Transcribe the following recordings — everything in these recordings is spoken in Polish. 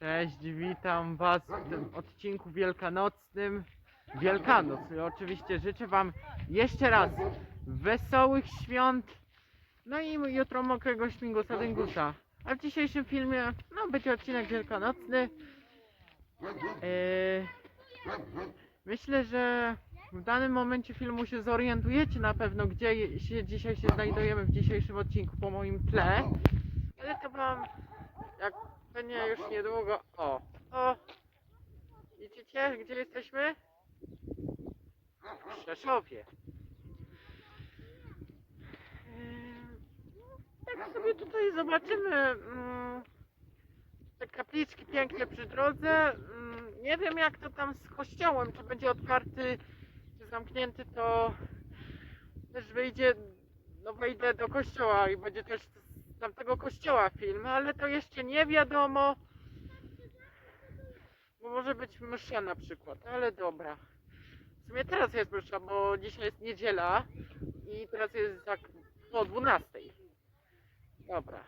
Cześć, witam Was w tym odcinku wielkanocnym. Wielkanoc. Oczywiście życzę Wam jeszcze raz wesołych świąt. No i jutro mokrego śmigusa dyngusa. A w dzisiejszym filmie, no będzie odcinek wielkanocny. Yy, myślę, że w danym momencie filmu się zorientujecie na pewno, gdzie się dzisiaj się znajdujemy w dzisiejszym odcinku po moim tle. Ale to Wam jak pewnie już niedługo. O, o. Widzicie, gdzie jesteśmy? W Rzeszowie. Yy, Jak sobie tutaj zobaczymy mm, te kapliczki piękne przy drodze. mm, Nie wiem jak to tam z kościołem, czy będzie otwarty, czy zamknięty, to też wyjdzie, no wejdę do kościoła i będzie też tamtego kościoła film, ale to jeszcze nie wiadomo. Bo może być msza na przykład, ale dobra. W sumie teraz jest msza, bo dzisiaj jest niedziela i teraz jest tak po 12. Dobra.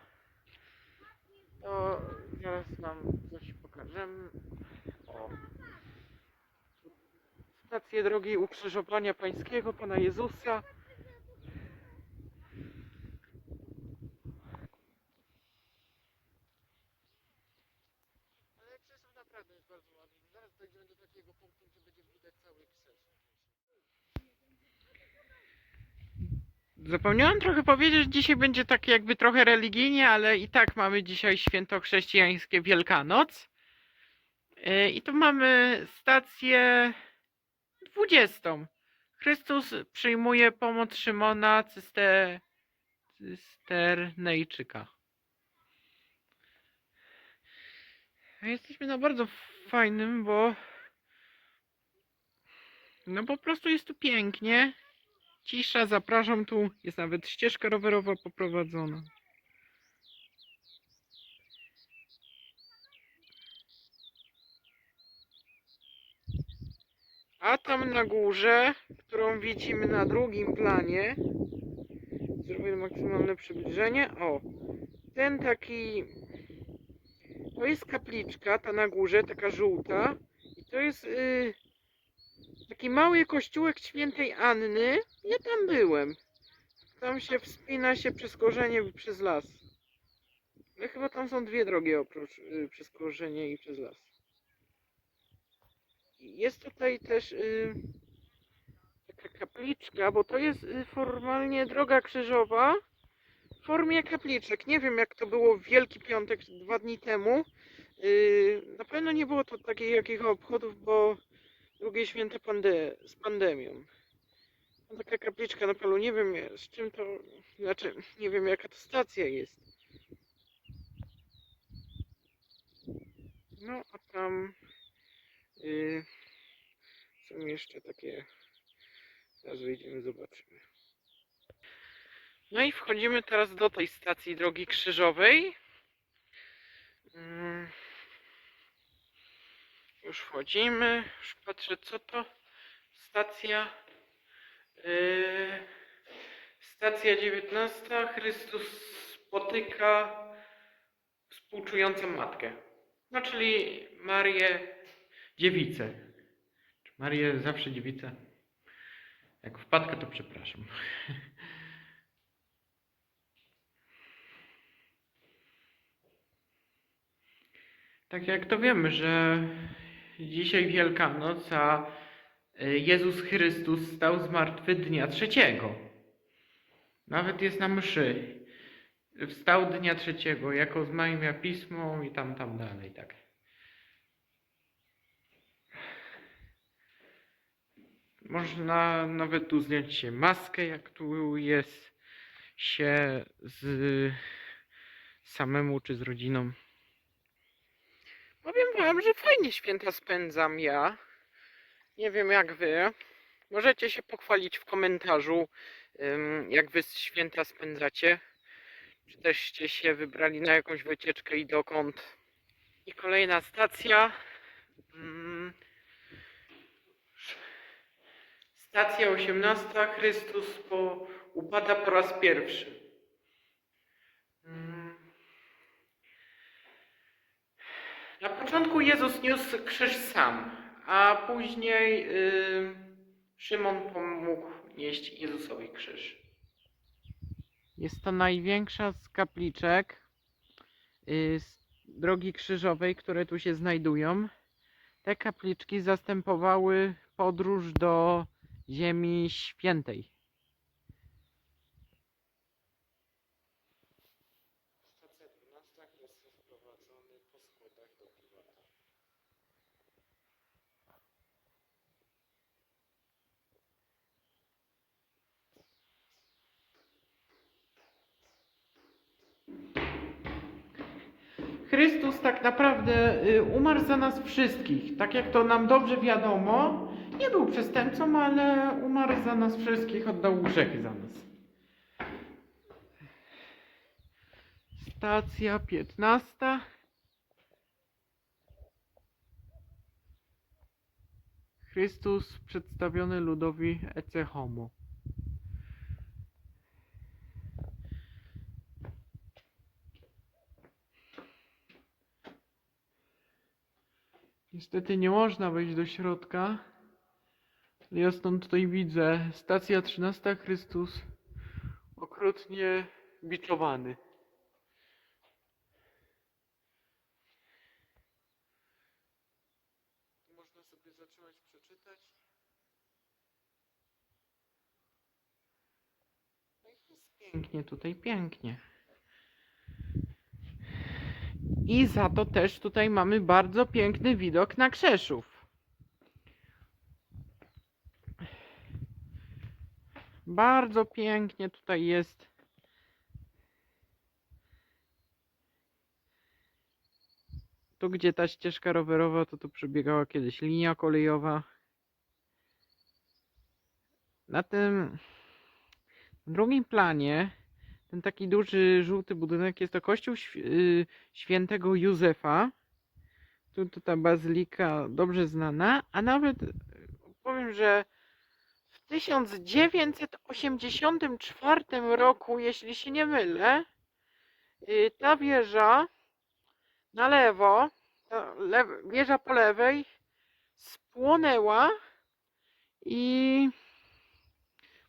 To zaraz wam coś pokażemy. O. Stację drogi ukrzyżowania pańskiego Pana Jezusa. Ale krzyż naprawdę jest bardzo ładny. Zaraz dojdziemy do takiego punktu, gdzie będzie widać cały krzyż. Zapomniałam trochę powiedzieć, dzisiaj będzie tak jakby trochę religijnie, ale i tak mamy dzisiaj święto chrześcijańskie Wielkanoc. Yy, I tu mamy stację 20. Chrystus przyjmuje pomoc Szymona Cyste... Cysternejczyka. Jesteśmy na bardzo fajnym, bo no po prostu jest tu pięknie. Cisza, zapraszam tu. Jest nawet ścieżka rowerowa poprowadzona. A tam na górze, którą widzimy na drugim planie, zrobię maksymalne przybliżenie. O, ten taki to jest kapliczka, ta na górze, taka żółta. I to jest y, taki mały kościółek świętej Anny. Ja tam byłem. Tam się wspina się przez korzenie i przez las. Ale chyba tam są dwie drogi oprócz y, przez korzenie i przez las. Jest tutaj też y, taka kapliczka, bo to jest y, formalnie droga krzyżowa w formie kapliczek. Nie wiem jak to było w Wielki Piątek dwa dni temu. Yy, na pewno nie było to takich jakich obchodów, bo drugie święto pande z pandemią. No, taka kapliczka na polu, nie wiem z czym to, znaczy nie wiem jaka to stacja jest. No a tam yy, są jeszcze takie, zaraz wyjdziemy, zobaczymy. No i wchodzimy teraz do tej stacji drogi krzyżowej. Mm. Już wchodzimy. Już patrzę co to. Stacja. Yy, stacja 19. Chrystus spotyka współczującą matkę. No czyli Marię dziewicę. Marię zawsze dziewicę? Jak wpadkę to przepraszam. Tak jak to wiemy, że dzisiaj Wielkanoc, a y, Jezus Chrystus stał z martwy dnia trzeciego. Nawet jest na mszy. Wstał dnia trzeciego, jako zmajmia pismo i tam, tam dalej, tak. Można nawet zdjąć się maskę, jak tu jest się z samemu czy z rodziną. Powiem wam, że fajnie święta spędzam ja. Nie wiem jak wy. Możecie się pochwalić w komentarzu, jak wy święta spędzacie. Czy teżście się wybrali na jakąś wycieczkę i dokąd. I kolejna stacja. Ym, Stacja 18. Chrystus po, upada po raz pierwszy. Na początku Jezus niósł krzyż sam, a później y, Szymon pomógł nieść Jezusowi krzyż. Jest to największa z kapliczek y, z drogi krzyżowej, które tu się znajdują. Te kapliczki zastępowały podróż do Ziemi Świętej. 12, Chrystus wprowadzony po schodach do Piłata. Chrystus tak naprawdę y, umarł za nas wszystkich. Tak jak to nam dobrze wiadomo, nie był przestępcą, ale umarł za nas wszystkich, oddał grzechy za nas. Stacja 15. Chrystus przedstawiony ludowi Ecce Homo. Niestety nie można wejść do środka. Ja stąd tutaj widzę stacja 13 Chrystus okrutnie biczowany. Można sobie zacząć przeczytać. No i jest pięknie tutaj, pięknie. I za to też tutaj mamy bardzo piękny widok na Krzeszów. Bardzo pięknie tutaj jest. Tu gdzie ta ścieżka rowerowa, to tu przebiegała kiedyś linia kolejowa. Na tym drugim planie ten taki duży, żółty budynek jest to kościół y, świętego Józefa. Tu, tu ta bazylika dobrze znana, a nawet y, powiem, że w 1984 roku, jeśli się nie mylę, y, ta wieża na lewo, wieża po lewej spłonęła i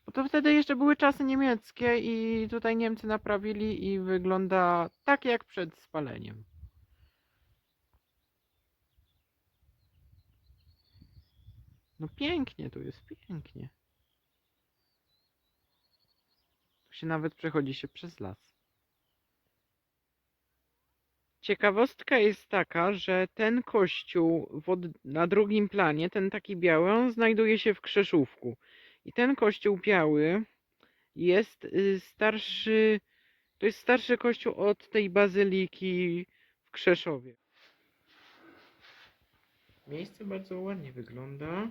bo to wtedy jeszcze były czasy niemieckie i tutaj Niemcy naprawili i wygląda tak jak przed spaleniem. No pięknie tu jest, pięknie. Tu się nawet przechodzi się przez las. Ciekawostka jest taka, że ten kościół na drugim planie, ten taki biały, on znajduje się w Krzeszówku. I ten kościół biały jest y, starszy, to jest starszy kościół od tej bazyliki w Krzeszowie. Miejsce bardzo ładnie wygląda.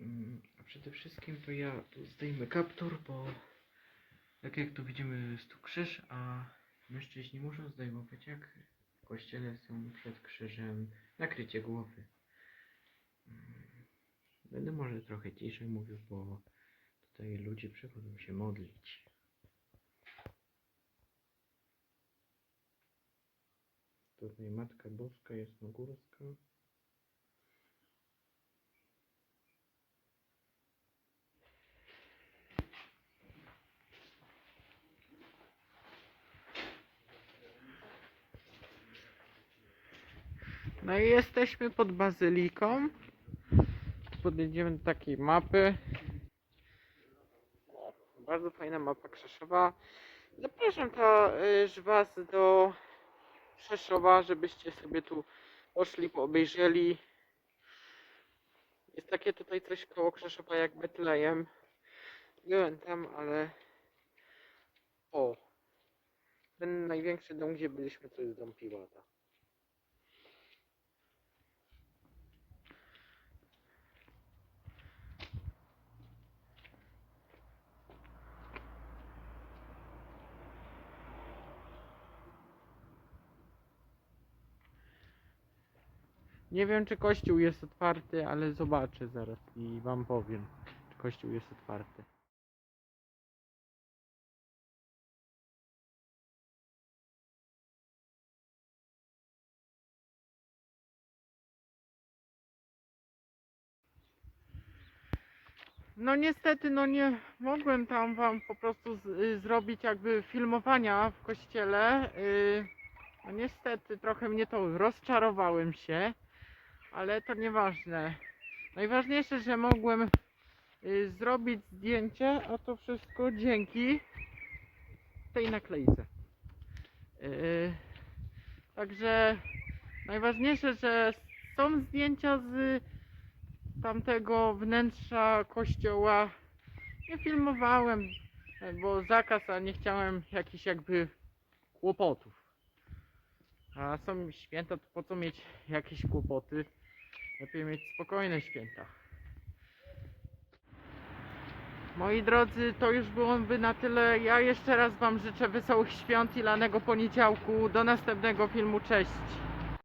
Mm, przede wszystkim to ja tu zdejmę kaptur, bo tak jak tu widzimy jest tu krzyż, a mężczyźni muszą zdejmować jak kościele są przed krzyżem nakrycie głowy. Mm, Będę może trochę ciszej mówił, bo tutaj ludzie przychodzą się modlić. Tutaj Matka Boska Jasnogórska. No i jesteśmy pod bazyliką. Podjedziemy do takiej mapy. Bardzo fajna mapa Krzeszowa. Zapraszam też Was do Krzeszowa, żebyście sobie tu poszli, obejrzeli. Jest takie tutaj coś koło Krzeszowa jak Betlejem. Byłem tam, ale... O! Ten największy dom, gdzie byliśmy, to jest dom Piłata. Nie wiem, czy kościół jest otwarty, ale zobaczę zaraz i wam powiem, czy kościół jest otwarty. No niestety, no nie mogłem tam wam po prostu z, y, zrobić jakby filmowania w kościele. Y, no niestety, trochę mnie to rozczarowałem się ale to nieważne. Najważniejsze, że mogłem y, zrobić zdjęcie, a to wszystko dzięki tej naklejce. Y, także najważniejsze, że są zdjęcia z tamtego wnętrza kościoła. Nie filmowałem, bo zakaz, a nie chciałem jakichś jakby kłopotów. A są święta, to po co mieć jakieś kłopoty? Lepiej mieć spokojne święta. Moi drodzy, to już byłoby na tyle. Ja jeszcze raz Wam życzę wesołych świąt i lanego poniedziałku. Do następnego filmu. Cześć!